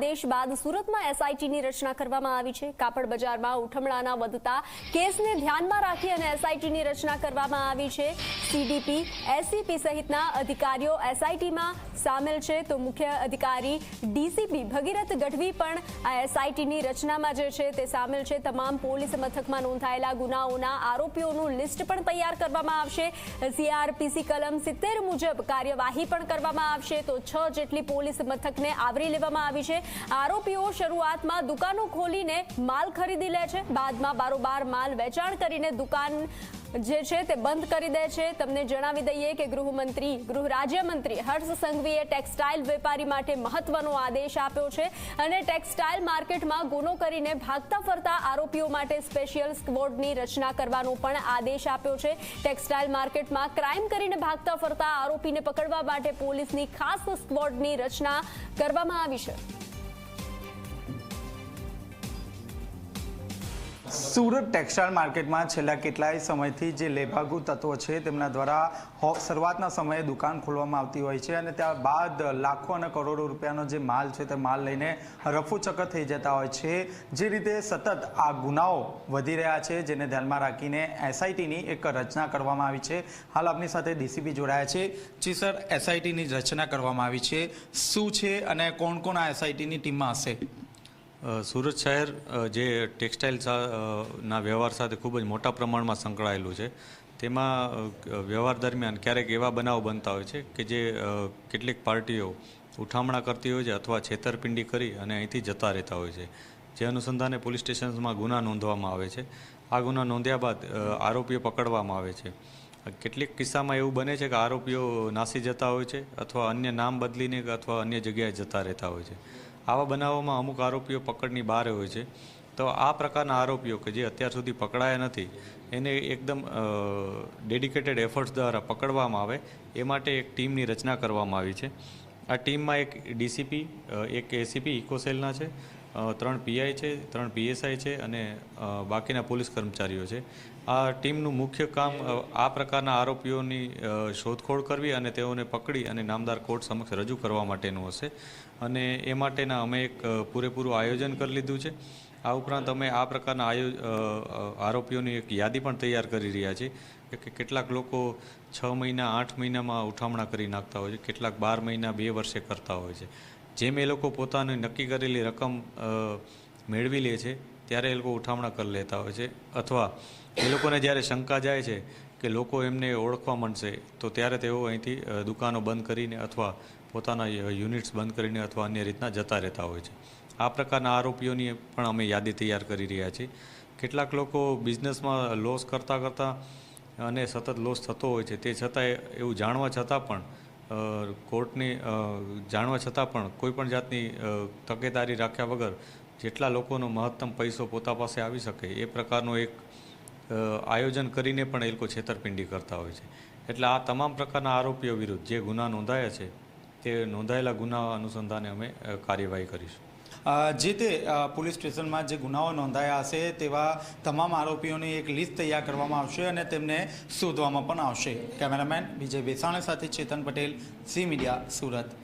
દેશ બાદ સુરતમાં એસઆઈટીની રચના કરવામાં આવી છે. કાપડ બજારમાં ઉઠમણાના વધતા કેસને ધ્યાનમાં રાખી અને એસઆઈટીની રચના કરવામાં આવી છે. સીડીપી, એસસીપી સહિતના અધિકારીઓ એસઆઈટીમાં સામેલ છે. તો મુખ્ય અધિકારી ડીસીપી ભગીરથ ગઢવી પણ આ એસઆઈટીની રચનામાં જે છે તે સામેલ છે. તમામ પોલીસ મથકમાં નોંધાયેલા ગુનાઓના આરોપીઓનું લિસ્ટ પણ તૈયાર કરવામાં આવશે. સીઆરપીસી કલમ સિત્તેર મુજબ કાર્યવાહી પણ કરવામાં આવશે. તો છ જેટલી પોલીસ મથકને આવરી લેવામાં આવી છે. આરોપીઓ શરૂઆતમાં દુકાનો ખોલીને માલ ખરીદી લે છે. બાદમાં બારોબાર માલ વેચાણ કરીને દુકાન જે છે તે બંધ કરી દે છે. તમને જણાવી દઈએ કે ગૃહમંત્રી, ગૃહ રાજ્યમંત્રી હર્ષ સંઘવીએ ટેક્સટાઇલ વેપારી માટે મહત્વનો આદેશ આપ્યો છે અને ટેક્સટાઇલ માર્કેટમાં ગુનો કરીને ભાગતા ફરતા આરોપીઓ માટે સ્પેશિયલ સ્કવોડની રચના કરવાનો પણ આદેશ આપ્યો છે. ટેક્સટાઇલ માર્કેટમાં ક્રાઇમ કરીને ભાગતા ફરતા આરોપીને પકડવા માટે પોલીસની ખાસ સ્કવોડની રચના કરવામાં આવી છે. સુરત ટેક્સટાઇલ માર્કેટમાં છેલ્લા કેટલાય સમયથી જે લેભાગુ તત્વો છે, તેમના દ્વારા શરૂઆતના સમયે દુકાન ખોલવામાં આવતી હોય છે અને ત્યારબાદ લાખો અને કરોડો રૂપિયાનો જે માલ છે, તે માલ લઈને રફુચક્કર થઈ જતા હોય છે. જે રીતે સતત આ ગુનાઓ વધી રહ્યા છે, જેને ધ્યાનમાં રાખીને એસઆઈટીની એક રચના કરવામાં આવી છે. હાલ આપની સાથે ડીસીપી જોડાયા છે. જી સર, એસઆઈટીની રચના કરવામાં આવી છે. શું છે અને કોણ કોણ આ એસઆઈટીની ટીમમાં હશે? સુરત શહેર જે ટેક્સટાઇલ ના વ્યવહાર સાથે ખૂબ જ મોટા પ્રમાણમાં સંકળાયેલું છે. તેમાં વ્યવહાર દરમિયાન ક્યારેક એવા બનાવ બનતા હોય છે કે જે કેટલીક પાર્ટીઓ ઉઠામણા કરતી હોય છે અથવા છેતરપિંડી કરી અને અહીંથી જતા રહેતા હોય છે. જે અનુસંધાને પોલીસ સ્ટેશન્સમાં ગુના નોંધવામાં આવે છે. આ ગુના નોંધ્યા બાદ આરોપીઓ પકડવામાં આવે છે. કેટલીક કિસ્સામાં એવું બને છે કે આરોપીઓ નાસી જતા હોય છે અથવા અન્ય નામ બદલીને અથવા અન્ય જગ્યાએ જતા રહેતા હોય છે. આવા બનાવોમાં અમુક આરોપીઓ પકડની બહાર હોય છે. તો આ પ્રકારના આરોપીઓ કે જે અત્યાર સુધી પકડાયા નથી, એને એકદમ ડેડિકેટેડ એફર્ટ્સ દ્વારા પકડવામાં આવે, એ માટે એક ટીમની રચના કરવામાં આવી છે. આ ટીમમાં એક ડીસીપી એક એસીપી, ઇકોસેલના છે. ત્રણ પીઆઈ છે, ત્રણ પીએસઆઈ છે અને બાકીના પોલીસ કર્મચારીઓ છે. આ ટીમનું મુખ્ય કામ આ પ્રકારના આરોપીઓની શોધખોળ કરવી અને તેઓને પકડી અને નામદાર કોર્ટ સમક્ષ રજૂ કરવા માટેનું હશે. અને એ માટેના અમે એક પૂરેપૂરું આયોજન કરી લીધું છે. આ ઉપરાંત અમે આ પ્રકારના આરોપીઓની એક યાદી પણ તૈયાર કરી રહ્યા છીએ કે કેટલાક લોકો છ મહિના, આઠ મહિનામાં ઉઠામણા કરી નાખતા હોય છે, કેટલાક બાર મહિના, બે વર્ષે કરતા હોય છે. જેમ એ લોકો પોતાની નક્કી કરેલી રકમ મેળવી લે છે, ત્યારે એ લોકો ઉઠામણા કરી લેતા હોય છે. અથવા એ લોકોને જ્યારે શંકા જાય છે કે લોકો એમને ઓળખવા માંડશે, તો ત્યારે તેઓ અહીંથી દુકાનો બંધ કરીને અથવા પોતાના યુનિટ્સ બંધ કરીને અથવા અન્ય રીતના જતા રહેતા હોય છે. આ પ્રકારના આરોપીઓની પણ અમે યાદી તૈયાર કરી રહ્યા છીએ. કેટલાક લોકો બિઝનેસમાં લોસ કરતાં કરતાં અને સતત લોસ થતો હોય છે. તે છતાંય એવું જાણવા છતાં પણ કોર્ટની જાણવા છતાં પણ કોઈ પણ જાતની તકેદારી રાખ્યા વગર જેટલા લોકોનો મહત્તમ પૈસો પોતા પાસે આવી શકે એ પ્રકારનો એક આયોજન કરીને પણ એ લોકો છેતરપિંડી કરતા હોય છે. એટલે આ તમામ પ્રકારના આરોપીઓ વિરુદ્ધ જે ગુના નોંધાયા છે, તે નોંધાયેલા ગુના અનુસંધાને અમે કાર્યવાહી કરીશું. જે તે પોલીસ સ્ટેશનમાં જે ગુનાઓ નોંધાયા હશે તેવા તમામ આરોપીઓની એક લિસ્ટ તૈયાર કરવામાં આવશે અને તેમને શોધવામાં પણ આવશે. કેમેરામેન વિજય બેસાણા સાથે ચેતન પટેલ, સી મીડિયા, સુરત.